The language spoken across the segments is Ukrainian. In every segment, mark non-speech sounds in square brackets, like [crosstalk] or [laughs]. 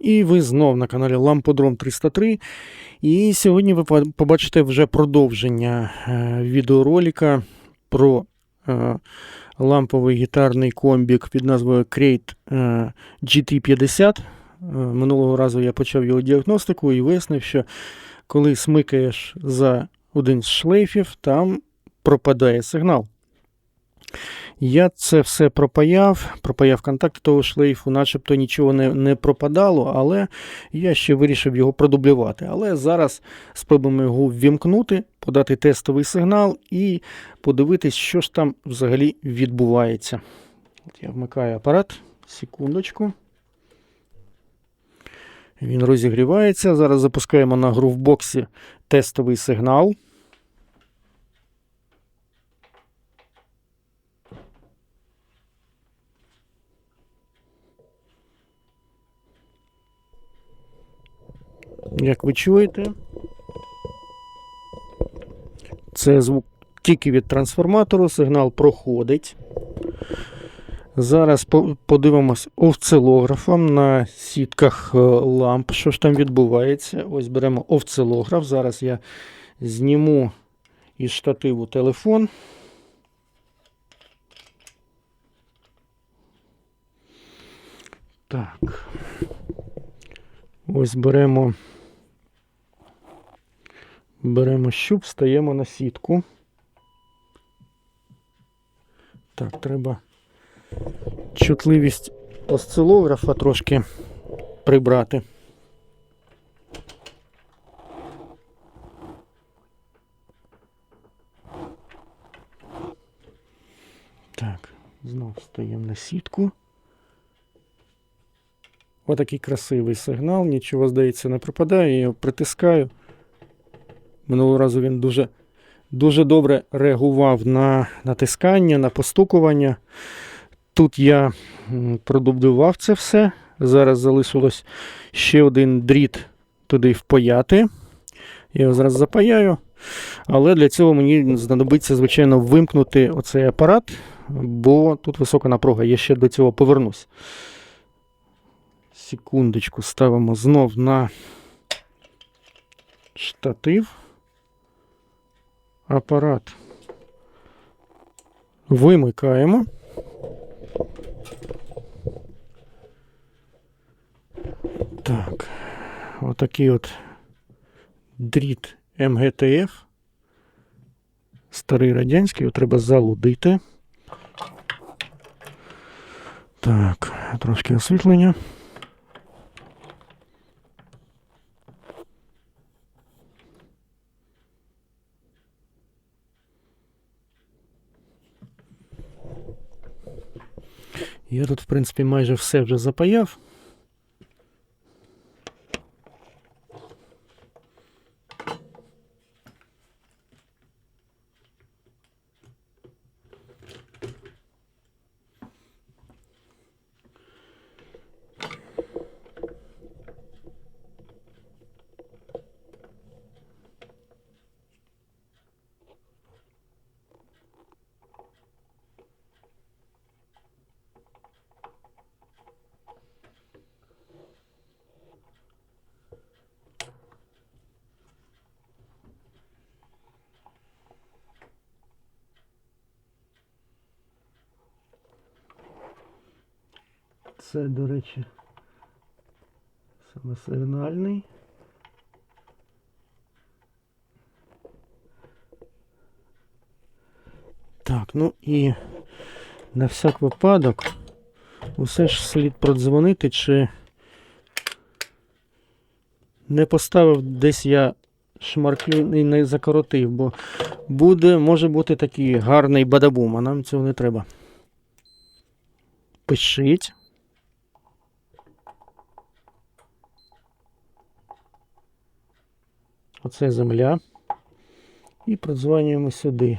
І ви знов на каналі Ламподром 303. І сьогодні ви побачите вже продовження е, відеоролика про е, ламповий гітарний комбік під назвою Crate е, GT50. Е, Минулого разу я почав його діагностику і вияснив, що коли смикаєш за один з шлейфів, там пропадає сигнал. Я це все пропаяв, пропаяв контакти того шлейфу, начебто нічого не, не пропадало, але я ще вирішив його продублювати. Але зараз спробуємо його ввімкнути, подати тестовий сигнал і подивитись, що ж там взагалі відбувається. От я вмикаю апарат, секундочку. Він розігрівається. Зараз запускаємо на грувбоксі тестовий сигнал. Як ви чуєте, це звук тільки від трансформатору, сигнал проходить. Зараз подивимось овцилографом на сітках е, ламп, що ж там відбувається. Ось беремо овцилограф. Зараз я зніму із штативу телефон. Так. Ось беремо. Беремо щуп, стаємо на сітку. Так, треба чутливість осцилографа трошки прибрати. Так, знов стаємо на сітку. Отакий красивий сигнал, нічого, здається, не пропадає, я його притискаю. Минулого разу він дуже, дуже добре реагував на натискання, на постукування. Тут я м, продублював це все. Зараз залишилось ще один дріт туди впаяти. Я його зараз запаяю. Але для цього мені знадобиться, звичайно, вимкнути оцей апарат, бо тут висока напруга. Я ще до цього повернусь. Секундочку, ставимо знов на штатив. Апарат вимикаємо. Так, отакий от дріт МГТФ. Старий радянський, його треба залудити. Так, трошки освітлення. Я тут, в принципі, майже все вже запаяв. Це, до речі, саме сигнальний. Так, ну і на всяк випадок усе ж слід продзвонити, чи не поставив десь я шмарклю і не закоротив, бо буде, може бути такий гарний бадабум, а нам цього не треба. Пишіть. Оце земля. І продзвонюємо сюди.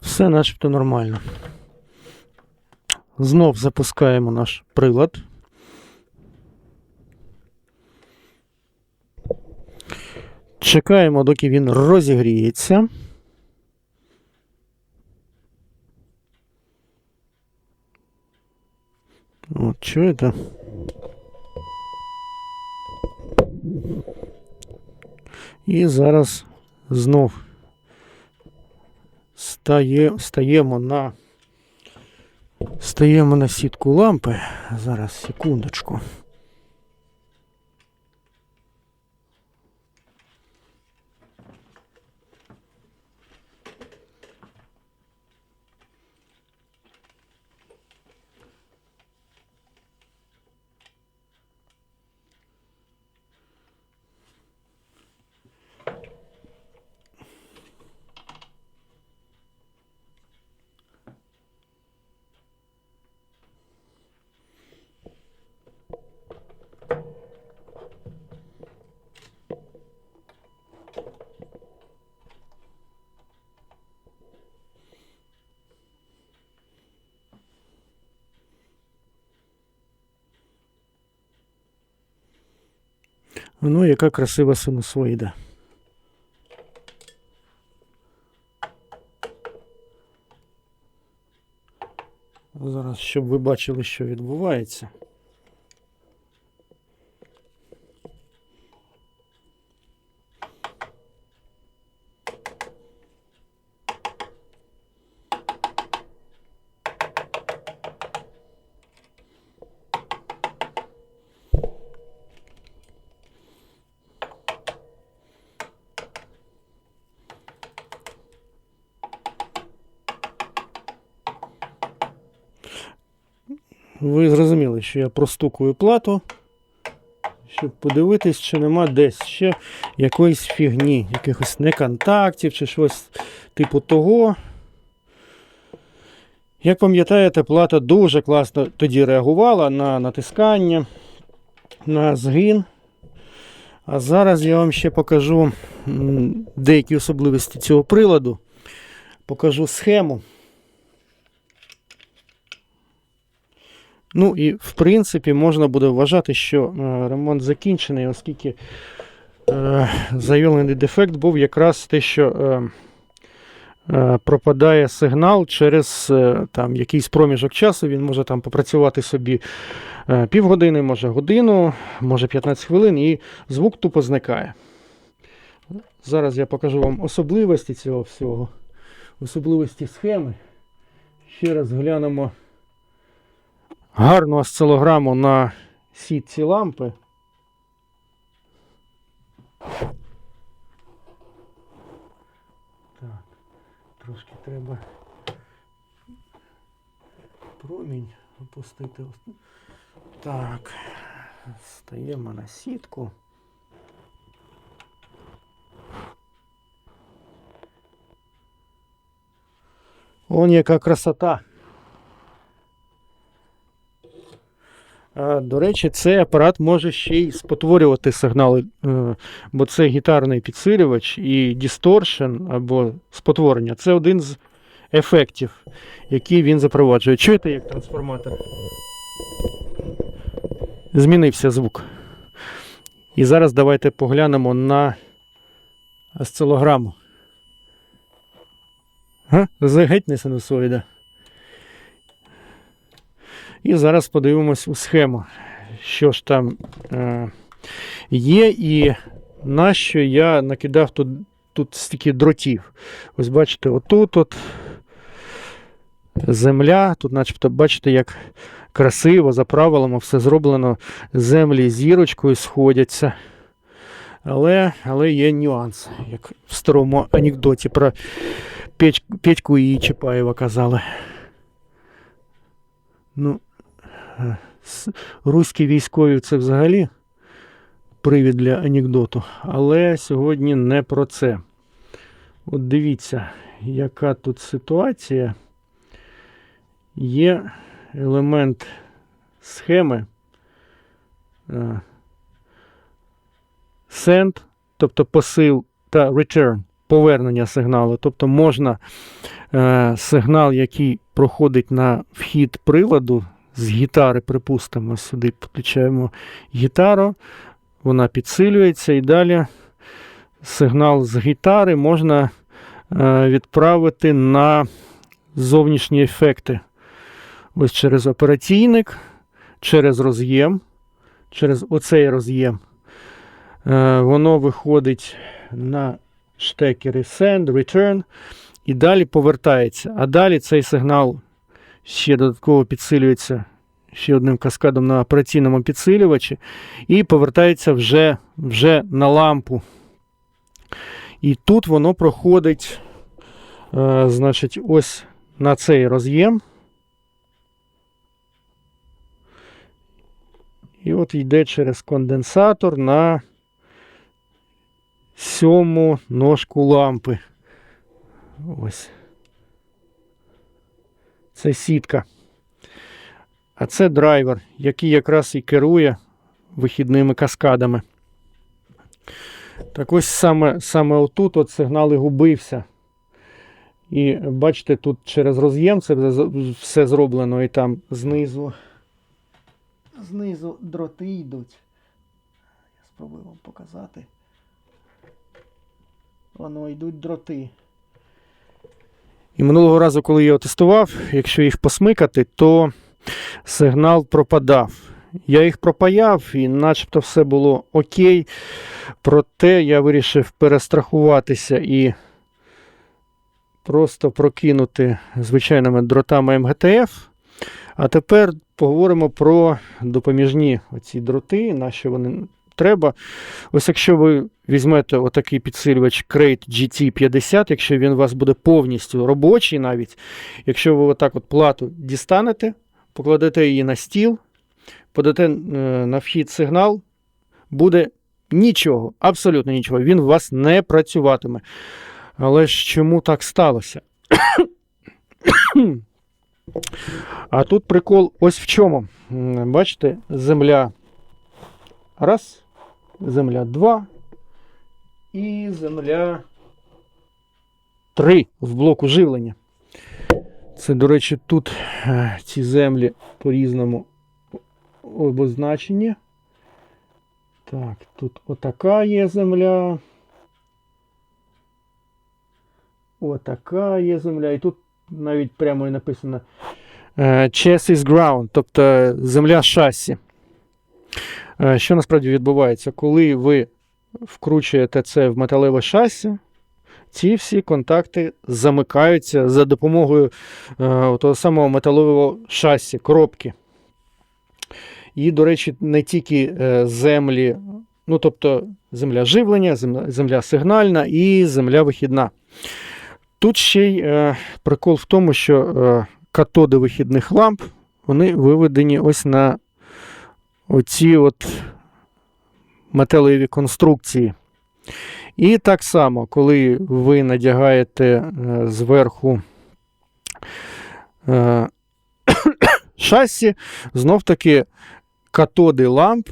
Все начебто нормально. Знов запускаємо наш прилад. Чекаємо, доки він розігріється. От, чуєте? І зараз знов стає, стаємо на стаємо на сітку лампи. Зараз секундочку. Ну, яка красива синусоїда. Зараз, щоб ви бачили, що відбувається. Ви зрозуміли, що я простукую плату, щоб подивитись, чи нема десь ще якоїсь фігні, якихось неконтактів чи щось типу того. Як пам'ятаєте, плата дуже класно тоді реагувала на натискання, на згин. А зараз я вам ще покажу деякі особливості цього приладу. Покажу схему. Ну і в принципі можна буде вважати, що е, ремонт закінчений, оскільки е, заявлений дефект був якраз те, що е, пропадає сигнал через там, якийсь проміжок часу. Він може там попрацювати собі півгодини, може годину, може 15 хвилин, і звук тупо зникає. Зараз я покажу вам особливості цього всього, особливості схеми. Ще раз глянемо гарну осцилограму на сітці лампи. Так, трошки треба промінь опустити. Так, стаємо на сітку. Он яка красота. До речі, цей апарат може ще й спотворювати сигнали, е, бо це гітарний підсилювач і дісторшн або спотворення. Це один з ефектів, який він запроваджує. Чуєте, як трансформатор? Змінився звук. І зараз давайте поглянемо на осцилограму. Геть не синусоїда. І зараз подивимось у схему, що ж там е, є, і на що я накидав тут, тут стільки дротів. Ось бачите, отут от земля, тут, начебто, бачите, як красиво, за правилами все зроблено. Землі зірочкою сходяться. Але, але є нюанс, як в старому анекдоті про Петь, Петьку і Чапаєва казали. Ну, руські військові це взагалі привід для анекдоту. Але сьогодні не про це. От дивіться, яка тут ситуація. Є елемент схеми. е, Send, тобто посил та return. повернення сигналу. Тобто можна е, сигнал, який проходить на вхід приладу з гітари, припустимо, сюди підключаємо гітару, вона підсилюється і далі сигнал з гітари можна е, відправити на зовнішні ефекти. Ось через операційник, через роз'єм, через оцей роз'єм. Е, воно виходить на штекери Send, Return і далі повертається. А далі цей сигнал ще додатково підсилюється ще одним каскадом на операційному підсилювачі і повертається вже, вже на лампу. І тут воно проходить, е, значить, ось на цей роз'єм. І от йде через конденсатор на сьому ножку лампи. Ось. Це сітка. А це драйвер, який якраз і керує вихідними каскадами. Так ось саме, саме отут от сигнал і губився. І бачите, тут через роз'єм це все- зроблено, і там знизу. Знизу дроти йдуть. Я спробую вам показати. Воно йдуть дроти. І минулого разу, коли я його тестував, якщо їх посмикати, то сигнал пропадав. Я їх пропаяв, і начебто все було окей. Проте я вирішив перестрахуватися і просто прокинути звичайними дротами МГТФ. А тепер поговоримо про допоміжні оці дроти, на що вони треба. Ось якщо ви візьмете отакий підсилювач Crate GT50, якщо він у вас буде повністю робочий навіть, якщо ви отак от плату дістанете, покладете її на стіл, подате е, на вхід сигнал, буде нічого, абсолютно нічого. Він у вас не працюватиме. Але ж чому так сталося? [coughs] А тут прикол ось в чому. Бачите, земля раз, земля два і земля три в блоку живлення. Це, до речі, тут е, ці землі по-різному обозначені. Так, тут отака є земля. Отака є земля. І тут навіть прямо і написано е, Chassis ground, тобто земля шасі. Е, Що насправді відбувається? Коли ви вкручуєте це в металеве шасі, ці всі контакти замикаються за допомогою е, того самого металевого шасі, коробки. І, до речі, не тільки е, землі, ну тобто земля живлення, земля, сигнальна і земля вихідна. Тут ще й прикол в тому, що катоди вихідних ламп вони виведені ось на оці от металеві конструкції. І так само, коли ви надягаєте е, зверху е, [coughs] шасі, знов таки катоди ламп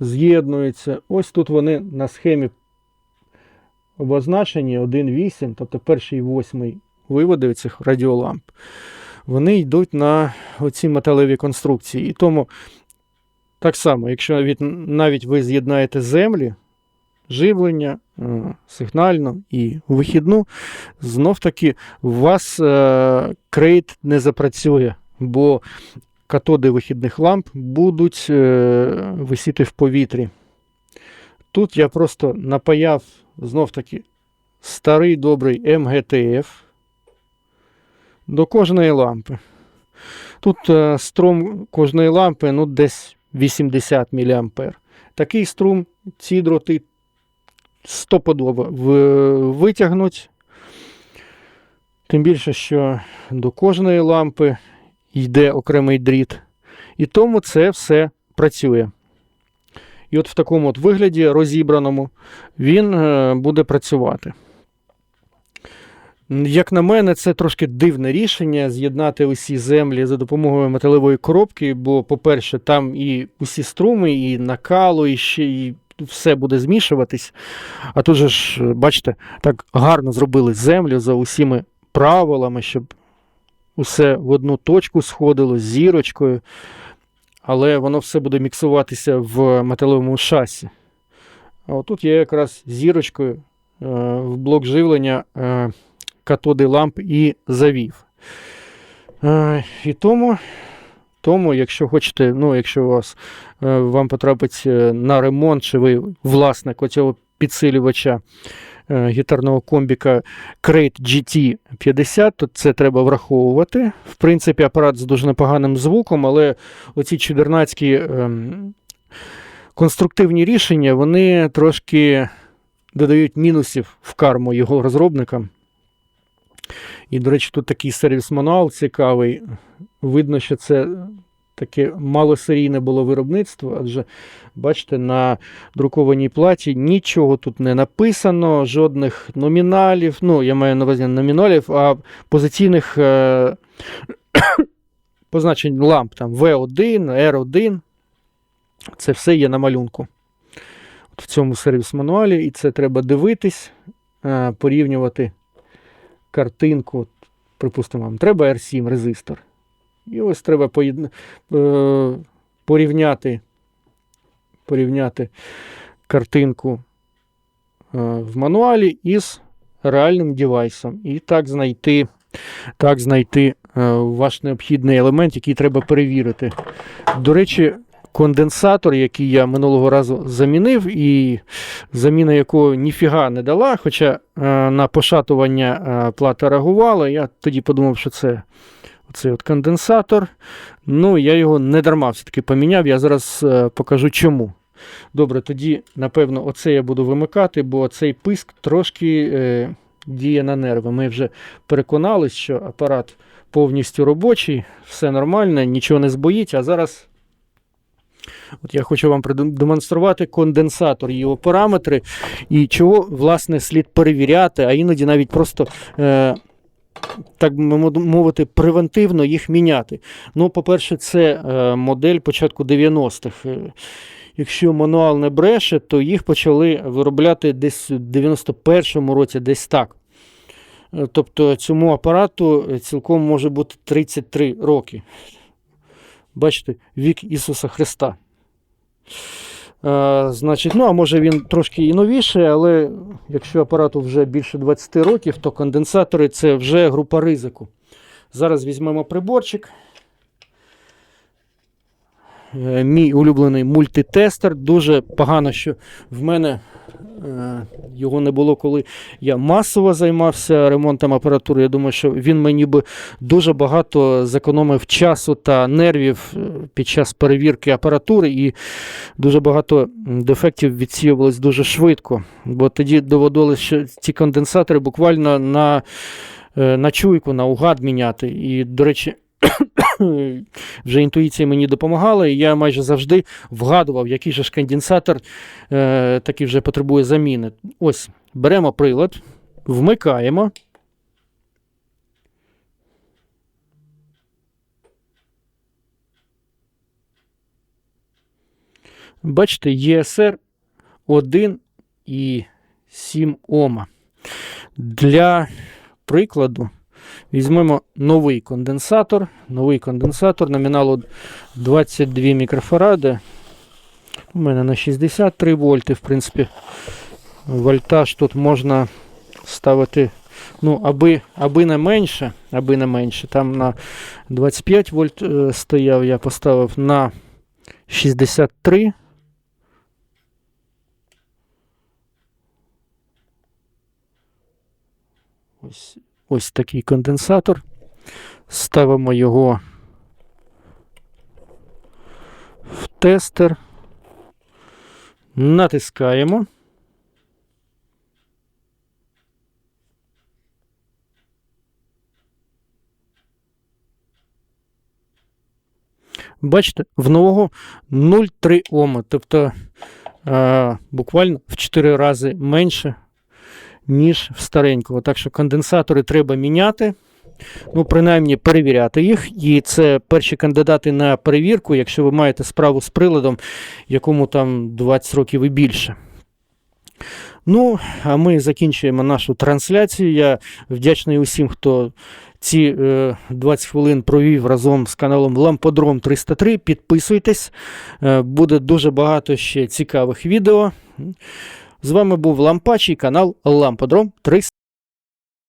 з'єднуються. Ось тут вони на схемі обозначені 1,8, тобто перший восьмий виводи цих радіоламп, вони йдуть на оці металеві конструкції. І тому так само, якщо навіть, навіть ви з'єднаєте землі, живлення, е, сигнальну і вихідну, знов таки у вас е, крейт не запрацює, бо катоди вихідних ламп будуть е, висіти в повітрі. Тут я просто напаяв знов таки старий добрий МГТФ до кожної лампи. Тут струм кожної лампи ну, десь 80 мА. Такий струм ці дроти стопудово в- витягнуть. Тим більше, що до кожної лампи йде окремий дріт. І тому це все працює. І от в такому от вигляді розібраному він е, буде працювати. Як на мене, це трошки дивне рішення з'єднати усі землі за допомогою металевої коробки, бо, по-перше, там і усі струми, і накалу, і ще і все буде змішуватись. А тут же ж, бачите, так гарно зробили землю за усіми правилами, щоб усе в одну точку сходило з зірочкою, але воно все буде міксуватися в металевому шасі. А отут я якраз зірочкою е, в блок живлення е, катоди ламп і завів. Е, і тому, тому, якщо хочете, ну, якщо вас, е, вам потрапить е, на ремонт, чи ви власник оцього підсилювача гітарного комбіка Crate GT50, то це треба враховувати. В принципі, апарат з дуже непоганим звуком, але оці чудернацькі ем, конструктивні рішення, вони трошки додають мінусів в карму його розробникам. І, до речі, тут такий сервіс-мануал цікавий. Видно, що це таке малосерійне було виробництво, адже бачите, на друкованій платі нічого тут не написано, жодних номіналів. Ну, я маю на увазі номіналів, а позиційних е- [coughs] позначень ламп там V1, R1. Це все є на малюнку. От в цьому сервіс-мануалі, і це треба дивитись, е, порівнювати картинку. Припустимо, вам треба R7 резистор. І ось треба поєдна... е, порівняти, порівняти картинку е, в мануалі із реальним девайсом. І так знайти, так знайти е, ваш необхідний елемент, який треба перевірити. До речі, конденсатор, який я минулого разу замінив, і заміна якого ніфіга не дала, хоча е, на пошатування е, плата реагувала, я тоді подумав, що це оцей от конденсатор. Ну, я його не дарма все-таки поміняв. Я зараз е, покажу чому. Добре, тоді, напевно, оце я буду вимикати, бо цей писк трошки е, діє на нерви. Ми вже переконались, що апарат повністю робочий, все нормально, нічого не збоїть, а зараз. От я хочу вам продемонструвати конденсатор, його параметри і чого, власне, слід перевіряти, а іноді навіть просто, е, так би мовити, превентивно їх міняти. Ну, по-перше, це е, модель початку 90-х. Е, Якщо мануал не бреше, то їх почали виробляти десь у 91-му році, десь так. Е, Тобто цьому апарату цілком може бути 33 роки. Бачите, вік Ісуса Христа. Е, значить, ну, а може він трошки і новіший, але якщо апарату вже більше 20 років, то конденсатори це вже група ризику. Зараз візьмемо приборчик. Е, Мій улюблений мультитестер. Дуже погано, що в мене е, його не було, коли я масово займався ремонтом апаратури. Я думаю, що він мені би дуже багато зекономив часу та нервів е, під час перевірки апаратури, і дуже багато дефектів відсіювалось дуже швидко. Бо тоді доводилось що ці конденсатори буквально на, на чуйку, на угад міняти. І, до речі, [laughs] вже інтуїція мені допомагала, і я майже завжди вгадував, який же ж конденсатор е, такий вже потребує заміни. Ось, беремо прилад, вмикаємо. Бачите, ESR 1,7 Ома. Для прикладу. Візьмемо новий конденсатор. Новий конденсатор номіналу 22 мікрофаради. У мене на 63 вольти, в принципі, вольтаж тут можна ставити, ну, аби аби не менше, аби не менше. Там на 25 вольт е, стояв, я поставив на 63. Ось ось такий конденсатор. Ставимо його в тестер, натискаємо. Бачите, в нового 0,3 Ома, тобто е, буквально в 4 рази менше ніж в старенького. Так що конденсатори треба міняти. ну, принаймні, перевіряти їх. І це перші кандидати на перевірку, якщо ви маєте справу з приладом, якому там 20 років і більше. Ну, а ми закінчуємо нашу трансляцію. Я вдячний усім, хто ці е, 20 хвилин провів разом з каналом Ламподром 303. Підписуйтесь, е, буде дуже багато ще цікавих відео. З вами був Лампач і канал Ламподром 303.